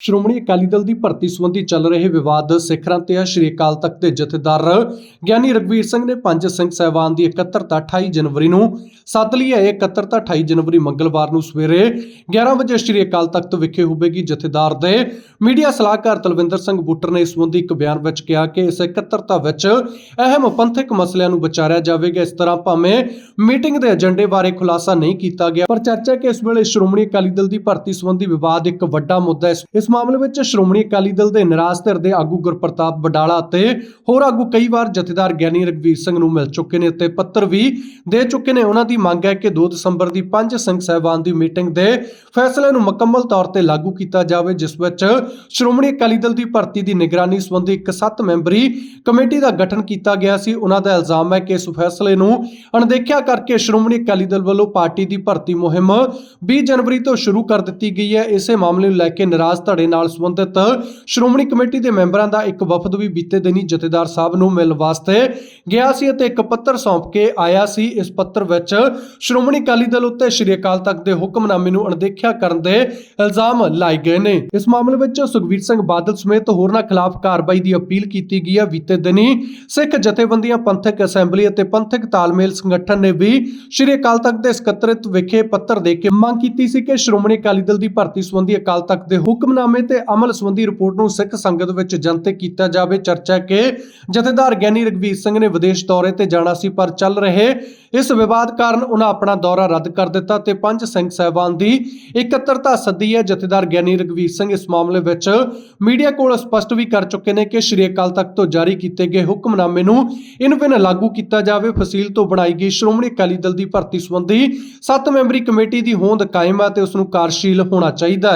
ਸ਼੍ਰੋਮਣੀ ਅਕਾਲੀ ਦਲ ਦੀ ਭਰਤੀ ਸੰਬੰਧੀ ਚੱਲ ਰਹੇ ਵਿਵਾਦ ਸਿਖਰਾਂ ਤੇ ਆ। ਸ਼੍ਰੀ ਅਕਾਲ ਤਖਤ ਦੇ ਜਥੇਦਾਰ ਗਿਆਨੀ ਰਗਵੀਰ ਸਿੰਘ ਨੇ ਪੰਜ ਸਿੰਘ ਸਹਿਬਾਨ ਦੀ ਇਕੱਤਰਤਾ 28 ਜਨਵਰੀ ਨੂੰ ਸੱਦ ਲਈ ਹੈ। ਇਹ ਇਕੱਤਰਤਾ 28 ਜਨਵਰੀ ਮੰਗਲਵਾਰ ਨੂੰ ਸਵੇਰੇ 11 ਵਜੇ ਸ਼੍ਰੀ ਅਕਾਲ ਤਖਤ ਵਿਖੇ ਹੋਵੇਗੀ। ਜਥੇਦਾਰ ਦੇ ਮੀਡੀਆ ਸਲਾਹਕਾਰ ਤਲਵਿੰਦਰ ਸਿੰਘ ਬੁੱਟਰ ਨੇ ਇਸ ਸੰਬੰਧੀ ਇੱਕ ਬਿਆਨ ਵਿੱਚ ਕਿਹਾ ਕਿ ਇਸ ਇਕੱਤਰਤਾ ਵਿੱਚ ਅਹਿਮ ਪੰਥਕ ਮਸਲਿਆਂ ਨੂੰ ਵਿਚਾਰਿਆ ਜਾਵੇਗਾ। ਇਸ ਤਰ੍ਹਾਂ ਭਾਵੇਂ ਮੀਟਿੰਗ ਦੇ ਏਜੰਡੇ ਬਾਰੇ ਖੁਲਾਸਾ ਨਹੀਂ ਕੀਤਾ ਗਿਆ, ਪਰ ਚਰਚਾ ਕਿ ਇਸ ਵੇਲੇ ਸ਼੍ਰੋਮਣੀ ਅਕਾਲੀ ਦਲ ਦੀ ਭਰਤੀ ਸੰਬੰਧੀ ਵਿਵਾਦ ਇੱਕ ਵੱਡਾ ਮੁੱਦਾ ਹੈ। ਇਸ ਇਸ ਮਾਮਲੇ ਵਿੱਚ ਸ਼੍ਰੋਮਣੀ ਅਕਾਲੀ ਦਲ ਦੇ ਨਿਰਾਸ਼ ਧਿਰ ਦੇ ਆਗੂ ਗੁਰਪ੍ਰਤਾਪ ਬਡਾਲਾ ਅਤੇ ਹੋਰ ਆਗੂ ਕਈ ਵਾਰ ਜਥੇਦਾਰ ਗਿਆਨੀ ਰਗਵੀਰ ਸਿੰਘ ਨੂੰ ਮਿਲ ਚੁੱਕੇ ਨੇ ਅਤੇ ਪੱਤਰ ਵੀ ਦੇ ਚੁੱਕੇ ਨੇ। ਉਹਨਾਂ ਦੀ ਮੰਗ ਹੈ ਕਿ 2 ਦਸੰਬਰ ਦੀ ਪੰਜ ਸਿੰਘ ਸਹਿਬਾਨ ਦੀ ਮੀਟਿੰਗ ਦੇ ਫੈਸਲੇ ਨੂੰ ਮੁਕੰਮਲ ਤੌਰ ਤੇ ਲਾਗੂ ਕੀਤਾ ਜਾਵੇ, ਜਿਸ ਵਿੱਚ ਸ਼੍ਰੋਮਣੀ ਅਕਾਲੀ ਦਲ ਦੀ ਭਰਤੀ ਦੀ ਨਿਗਰਾਨੀ ਸੰਬੰਧੀ ਇੱਕ 7 ਮੈਂਬਰੀ ਕਮੇਟੀ ਦਾ ਗਠਨ ਕੀਤਾ ਗਿਆ ਸੀ। ਉਹਨਾਂ ਦਾ ਇਲਜ਼ਾਮ ਹੈ ਕਿ ਇਸ ਫੈਸਲੇ ਨੂੰ ਅਣਦੇਖਿਆ ਕਰਕੇ ਸ਼੍ਰੋਮਣੀ ਅਕਾਲੀ ਦਲ ਵੱਲੋਂ ਪਾਰਟੀ ਦੀ ਭਰਤੀ ਮੁਹਿੰਮ 20 ਜਨਵਰੀ ਤੋਂ ਸ਼ੁਰੂ ਕਰ ਦਿੱਤੀ ਗਈ ਹੈ। ਇਸੇ ਮਾਮਲੇ ਨੂੰ ਲੈ ਕੇ ਨਿਰਾਸ਼ ਧੜੇ ਨਾਲ ਸੰਬੰਧਿਤ ਸ਼੍ਰੋਮਣੀ ਕਮੇਟੀ ਦੇ ਮੈਂਬਰਾਂ ਦਾ ਇੱਕ ਵਫਦ ਵੀ ਬੀਤੇ ਦਿਨੀ ਜਥੇਦਾਰ ਸਾਹਿਬ ਨੂੰ ਮਿਲਣ ਵਾਸਤੇ ਗਿਆ ਸੀ ਅਤੇ ਇੱਕ ਪੱਤਰ ਸੌਂਪ ਕੇ ਆਇਆ ਸੀ। ਇਸ ਪੱਤਰ ਵਿੱਚ ਸ਼੍ਰੋਮਣੀ ਅਕਾਲੀ ਦਲ ਉੱਤੇ ਸ਼੍ਰੀ ਅਕਾਲ ਤਖਤ ਦੇ ਹੁਕਮਨਾਮੇ ਨੂੰ ਅਣਦੇਖਿਆ ਕਰਨ ਦੇ ਇਲਜ਼ਾਮ ਲਾਏ ਗਏ ਨੇ। ਇਸ ਮਾਮਲੇ ਵਿੱਚ ਸੁਖਬੀਰ ਸਿੰਘ ਬਾਦਲ ਸਮੇਤ ਹੋਰਨਾਂ ਖਿਲਾਫ ਕਾਰਵਾਈ ਦੀ ਅਪੀਲ ਕੀਤੀ ਗਈ ਹੈ। ਬੀਤੇ ਦਿਨੀ ਸਿੱਖ ਜਥੇਬੰਦੀਆਂ, ਪੰਥਕ ਅਸੈਂਬਲੀ ਅਤੇ ਪੰਥਕ ਤਾਲਮੇਲ ਸੰਗਠਨ ਨੇ ਵੀ ਸ਼੍ਰੀ ਅਕਾਲ ਤਖਤ ਦੇ ਸਕੱਤਰਤ ਵਿਖੇ ਪੱਤਰ ਦੇ ਕੇ ਮੰਗ ਕੀਤੀ ਸੀ ਕਿ ਸ਼੍ਰੋਮਣੀ ਅਕਾਲੀ ਦਲ ਦੀ ਭਰਤੀ ਸੰਬੰਧੀ ਅਕਾਲ ਤਖਤ ਦੇ ਹੁਕਮਨਾਮੇ ਤੇ ਅਮਲ ਸੰਬੰਧੀ ਰਿਪੋਰਟ ਨੂੰ ਸਿੱਖ ਸੰਗਤ ਵਿੱਚ ਜਨਤਕ ਕੀਤਾ ਜਾਵੇ। ਚਰਚਾ ਹੈ ਕਿ ਜਥੇਦਾਰ ਗਿਆਨੀ ਰਗਵੀਰ ਸਿੰਘ ਨੇ ਵਿਦੇਸ਼ ਦੌਰੇ ਤੇ ਜਾਣਾ ਸੀ, ਪਰ ਚੱਲ ਰਹੇ ਇਸ ਵਿਵਾਦ ਕਾਰਨ ਉਹਨਾਂ ਆਪਣਾ ਦੌਰਾ ਰੱਦ ਕਰ ਦਿੱਤਾ ਤੇ ਪੰਜ ਸਿੰਘ ਸਹਿਬਾਨ ਦੀ ਇਕੱਤਰਤਾ ਸੱਦੀ ਹੈ। ਜਥੇਦਾਰ ਗਿਆਨੀ ਰਗਵੀਰ ਸਿੰਘ ਇਸ ਮਾਮਲੇ ਵਿੱਚ ਮੀਡੀਆ ਕੋਲ ਸਪਸ਼ਟ ਵੀ ਕਰ ਚੁੱਕੇ ਨੇ ਕਿ ਸ਼੍ਰੀ ਅਕਾਲ ਤਖਤ ਤੋਂ ਜਾਰੀ ਕੀਤੇ ਗਏ ਹੁਕਮਨਾਮੇ ਨੂੰ ਇਨ ਬਿਨ ਲਾਗੂ ਕੀਤਾ ਜਾਵੇ। ਫਸੀਲ ਤੋਂ ਬਣਾਈ ਗਈ ਸ਼੍ਰੋਮਣੀ ਅਕਾਲੀ ਦਲ ਦੀ ਭਰਤੀ ਸੰਬੰਧੀ 7 ਮੈਂਬਰੀ ਕਮੇਟੀ ਦੀ ਹੋਂਦ ਕਾਇਮ ਹੈ ਤੇ ਉਸ ਨੂੰ ਕਾਰਜਸ਼ੀਲ ਹੋਣਾ ਚਾਹੀਦਾ ਹੈ।